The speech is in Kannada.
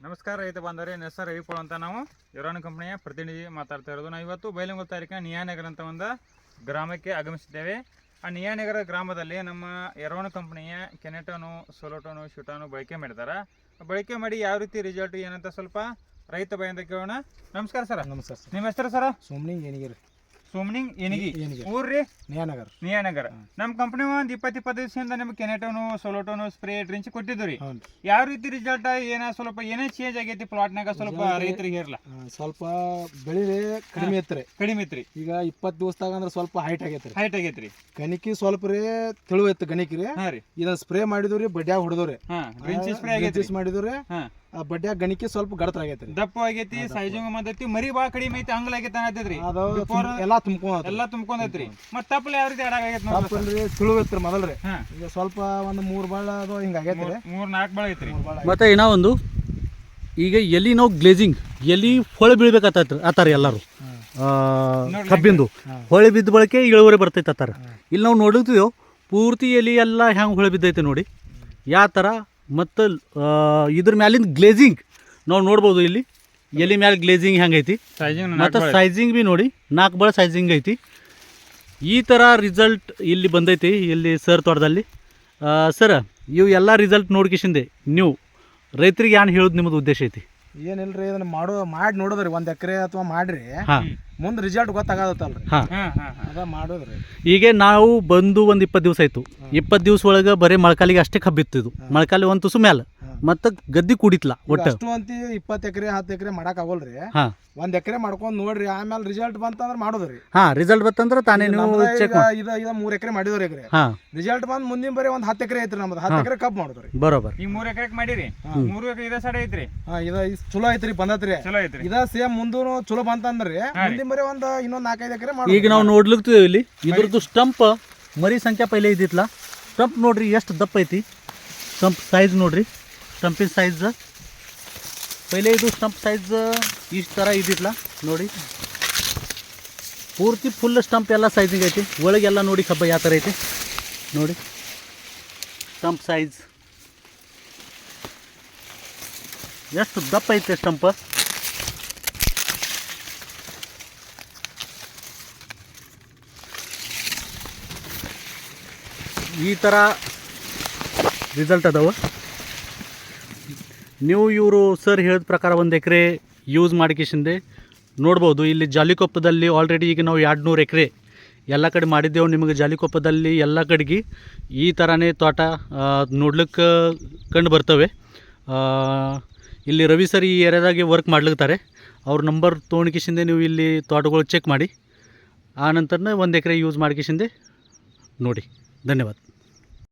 ನಮಸ್ಕಾರ ರೈತ ಬಾಂಧವರೇ ನೆಸರ್ ಹೆಸರು ರವಿಪೋಳ್ ಅಂತ ನಾವು ಇರಾನ್ ಕಂಪನಿಯ ಪ್ರತಿನಿಧಿ ಮಾತಾಡ್ತಾ ಇರೋದು. ನಾವು ಇವತ್ತು ಬೈಲಂಗಲ್ ತಾರೀಕಿನ ನಿಯಾನಗರ ಅಂತ ಒಂದು ಗ್ರಾಮಕ್ಕೆ ಆಗಮಿಸಿದ್ದೇವೆ. ಆ ನಿಯಾನಗರ ಗ್ರಾಮದಲ್ಲಿ ನಮ್ಮ ಎರೋನ್ ಕಂಪನಿಯ ಕೆನೆಟೋನು ಸೊಲೋಟೋನು ಶೂಟೋನು ಬಳಕೆ ಮಾಡಿದ್ದಾರೆ. ಬಳಕೆ ಮಾಡಿ ಯಾವ ರೀತಿ ರಿಸಲ್ಟ್ ಏನಂತ ಸ್ವಲ್ಪ ರೈತ ಬಯಂದ ಕೇಳೋಣ. ನಮಸ್ಕಾರ ಸರ್. ನಮಸ್ಕಾರ ಸರ್. ನಿಮ್ಮ ಹೆಸರು ಸರ್? ಸುಮ್ಮನೆ ಏನಿಗೆ ಸೋಮನಿಂಗ್ ಏನಿಗಿ ಏನಿಗೆ ಊರ್ರಿ? ನಿಯಾನಗರ್. ನಿಯಾನಗರ್. ನಮ್ಮ ಕಂಪನಿ ಒಂದು ಇಪ್ಪತ್ತು ಇಪ್ಪತ್ತು ದಿವಸದಿಂದ ನಿಮ್ಗೆ ಕೆನೆಟೋನು ಸೊಲೋಟೋನು ಸ್ಪ್ರೇ ಡ್ರಿಂಚ್ ಕೊಟ್ಟಿದ್ದು ರೀ ಯಾವ ರೀತಿ ರಿಸಲ್ಟ್ ಏನ ಸ್ವಲ್ಪ ಏನೇ ಚೇಂಜ್ ಆಗೈತಿ ಪ್ಲಾಟ್ನಾಗ ಸ್ವಲ್ಪ ರೈತರಿಗೆ ಇರಲ್ಲ ಸ್ವಲ್ಪ ಬೆಳೆ ಕಡಿಮೆ ಐತ್ರಿ. ಕಡಿಮೆ ಐತ್ರಿ. ಈಗ ಇಪ್ಪತ್ತು ದಿವಸದಾಗ ಅಂದ್ರೆ ಸ್ವಲ್ಪ ಹೈಟ್ ಆಗೈತ್ರಿ. ಹೈಟ್ ಆಗೈತ್ರಿ. ಗಣಿಕಿ ಸ್ವಲ್ಪ ರೀ ತೆಳು ಐತಿ ಗಣಿಕಿ ರೀ. ಇದನ್ನ ಸ್ಪ್ರೇ ಮಾಡಿದ್ರಿ ಬಡ್ಯಾಗ ಹೊಡೆದ್ರಿ ಸ್ಪ್ರೇ ಆಗೈತ್ರಿ. ಮಾಡಿದ್ರಿ ಹಾ ಗಣಿಕೆ ಸ್ವಲ್ಪ ಗಡತ್ರ ಆಗೈತೆ ದಪ್ಪ ಆಗೈತಿ ಸೈಜಿಂಗ್ ಬಂದೈತಿ ಮರಿ ಬಾಳ ಕಡಿಮೆ ಐತಿ ಅಂಗಲ ಆಗೈತಿ ಅನ್ನತೈತ್ರಿ ಅದು ಎಲ್ಲ ಎಲ್ಲಾ ತುಂಬ್ಕೊಂಡ್ ಎಲ್ಲಾ ತುಂಬ್ಕೊಂಡೈತ್ರಿ ಮತ್ತ ತಪ್ಪಲ ಯಾವ ರೀತಿ ನೋಡ್ರಿ ಸರ್. ರೀ ತೆಳು ಐತ್ರಿ ಮೊದಲ್ರಿ. ಈಗ ಸ್ವಲ್ಪ ಒಂದು ಮೂರು ಬಾಳ ಅದು ಹಿಂಗ ಆಗೈತೆ ಮೂರ್- ನಾಲ್ಕು ಬಾಳ ಐತ್ರಿ. ಮತ್ತೆ ಏನೋ ಒಂದು ಈಗ ಎಲ್ಲಿ ನಾವು ಗ್ಲೇಜಿಂಗ್ ಎಲ್ಲಿ ಹೊಳೆ ಬೀಳ್ಬೇಕಾತ ಆತಾರ ಎಲ್ಲರೂ. ಆ, ಕಬ್ಬಿಂದು. ಹೊಳೆ ಬಿದ್ದ ಬಳಕೆ ಇಳುವರಿ ಬರ್ತೈತೆ ಆತಾರ ಇಲ್ಲಿ ನಾವು ನೋಡಿದ್ವಿ ಪೂರ್ತಿ ಎಲಿ ಎಲ್ಲ ಹೆಂಗೆ ಹೊಳೆ ಬಿದ್ದೈತೆ ನೋಡಿ. ಯಾವ ಥರ ಮತ್ತು ಇದ್ರ ಮ್ಯಾಲಿಂದ ಗ್ಲೇಜಿಂಗ್ ನಾವು ನೋಡ್ಬೋದು ಇಲ್ಲಿ. ಎಲೆ ಮ್ಯಾಲೆ ಗ್ಲೇಜಿಂಗ್ ಹೆಂಗೈತಿ? ಐತಿ ಮತ್ತು ಸೈಜಿಂಗ್ ಬಿ ನೋಡಿ ನಾಲ್ಕು ಬಳ ಸೈಜಿಂಗ್ ಐತಿ. ಈ ಥರ ರಿಸಲ್ಟ್ ಇಲ್ಲಿ ಬಂದೈತಿ ಇಲ್ಲಿ ಸರ್ ತೋಟದಲ್ಲಿ. ಸರ್ ಇವು ಎಲ್ಲ ರಿಸಲ್ಟ್ ನೋಡ್ಕಿಶಿಂದೆ ನೀವು. ರೈತರಿಗೆ ಏನು ಹೇಳೋದು ನಿಮ್ಮದು ಉದ್ದೇಶ ಐತಿ? ಏನಿಲ್ರಿ ಇದನ್ನ ಮಾಡೋ ಮಾಡಿ ನೋಡೋದ್ರಿ ಒಂದ್ ಎಕರೆ ಅಥವಾ ಮಾಡ್ರಿ ಮುಂದೆ ಮುಂದ್ ರಿಸಲ್ಟ್ ಗೊತ್ತಾಗತ್ತಲ್ರಿ ಹಾಂ. ಹಾ ಹಾ ಹಾ ಅದ ಮಾಡೋದ್ರಿ. ಈಗ ನಾವು ಬಂದು ಒಂದು ಇಪ್ಪತ್ತು ದಿವಸ ಆಯಿತು. ಇಪ್ಪತ್ತು ದಿವಸ ಒಳಗೆ ಬರೀ ಮೊಳಕಾಲಿಗೆ ಅಷ್ಟೇ ಕಬ್ಬಿತ್ತು ಇದು. ಮೊಳಕಾಲಿ ಒಂದು ತುಸು ಮ್ಯಾಲೆ. ಮತ್ತು ಗದ್ದಿ ಕುಡಿತ್ಲ ಒಟ್ಟು? ಅಷ್ಟು ಅಂತ ಇಪ್ಪತ್ತು ಎಕರೆ ಹತ್ತು ಎಕರೆ ಮಾಡಕ್ ಆಗೋಲ್ರಿ. ಹಾಂ. ಒಂದ್ ಎಕರೆ ಮಾಡ್ಕೊಂಡ್ ನೋಡ್ರಿ ಆಮೇಲೆ ರಿಸಲ್ಟ್ ಬಂತಂದ್ರ ಮಾಡೋದ್ರಿ. ಹಾ ರಿಸಲ್ಟ್ ಬಂತಂದ್ರೆ ತಾನೇ ನೀವು ನಮ್ದ ಚೆಕ್ ಈಗ ಇದ ಇದ ಮೂರ್ ಎಕರೆ ಮಾಡಿದ್ರಿ ಎಕರೆ. ಹಾ. ರಿಸಲ್ಟ್ ಬಂದ್ ಮುಂದಿನ ಬರೀ ಒಂದ್ ಹತ್ತು ಎಕರೆ ಐತ್ರಿ ನಮ್ದು. ಹತ್ತು ಎಕರೆ ಕಬ್ಬು ಮಾಡೋದ್ರಿ. ಬರೋಬರ್. ಈ ಮೂರ್ ಎಕರೆ ಮಾಡಿರಿ. ಮೂರು ಎಕರೆ ಇದೇ ಸೈಡ್ ಐತ್ರಿ. ಹಾ ಇದ ಇದ್ ಚಲೋ ಐತ್ರಿ ಬಂದತ್ರಿ. ಚಲೋ ಐತ್ರಿ. ಇದ ಸೇಮ್ ಮುಂದೂ ಚಲೋ ಬಂತಂದ್ರಿ. ಮುಂದಿನ ಬರೀ ಒಂದ್ ಇನ್ನೊಂದ್ ನಾಲ್ಕೈದು ಎಕರೆ ಈಗ ನಾವು ನೋಡ್ಲಿಕ್ತೀವಿ ಇಲ್ಲಿ. ಇದ್ರದ್ದು ಸ್ಟಂಪ್ ಮರಿ ಸಂಖ್ಯೆ ಪೈಲೆ ಇದ್ದಿತ್ಲ. ಸ್ಟಂಪ್ ನೋಡ್ರಿ ಎಷ್ಟು ದಪ್ಪ ಐತಿ. ಸ್ಟಂಪ್ ಸೈಜ್ ನೋಡ್ರಿ. ಸ್ಟಂಪಿನ ಸೈಜ್ ಪೈಲೆ ಇದು ಸ್ಟಂಪ್ ಸೈಜ್ ಇಷ್ಟು ಥರ ಇದ್ದಿತ್ಲ ನೋಡಿ ಪೂರ್ತಿ ಫುಲ್ ಸ್ಟಂಪ್ ಎಲ್ಲ ಸೈಜಿಂಗ್ ಐತಿ ಒಳಗೆಲ್ಲ ನೋಡಿ ಕಬ್ಬ ಯಾವ ಥರ ಐತಿ ನೋಡಿ ಸ್ಟಂಪ್ ಸೈಜ್ ಎಷ್ಟು ದಪ್ಪ ಐತೆ ಸ್ಟಂಪ್ ಈ ಥರ ರಿಸಲ್ಟ್ ಅದಾವ ನೀವು ಇವರು ಸರ್ ಹೇಳಿದ ಪ್ರಕಾರ ಒಂದು ಎಕರೆ ಯೂಸ್ ಮಾಡಿಕೆಶಿಂದೆ ನೋಡ್ಬೋದು. ಇಲ್ಲಿ ಜಾಲಿಕೊಪ್ಪದಲ್ಲಿ ಆಲ್ರೆಡಿ ಈಗ ನಾವು ಎರಡು ನೂರು ಎಕರೆ ಎಲ್ಲ ಕಡೆ ಮಾಡಿದ್ದೆವು. ನಿಮಗೆ ಜಾಲಿಕೊಪ್ಪದಲ್ಲಿ ಎಲ್ಲ ಕಡೆಗೆ ಈ ಥರನೇ ತೋಟ ನೋಡ್ಲಿಕ್ಕೆ ಕಂಡು ಬರ್ತವೆ. ಇಲ್ಲಿ ರವಿ ಸರ್ ಈ ಏರಿಯಾದಾಗೆ ವರ್ಕ್ ಮಾಡ್ಲಿಕ್ತಾರೆ. ಅವ್ರ ನಂಬರ್ ತೊಗೊಂಡ್ಕಿಶಿಂದೆ ನೀವು ಇಲ್ಲಿ ತೋಟಗಳು ಚೆಕ್ ಮಾಡಿ. ಆ ನಂತರನೇ ಒಂದು ಎಕರೆ ಯೂಸ್ ಮಾಡ್ಕಿಶಿಂದೆ ನೋಡಿ. ಧನ್ಯವಾದ.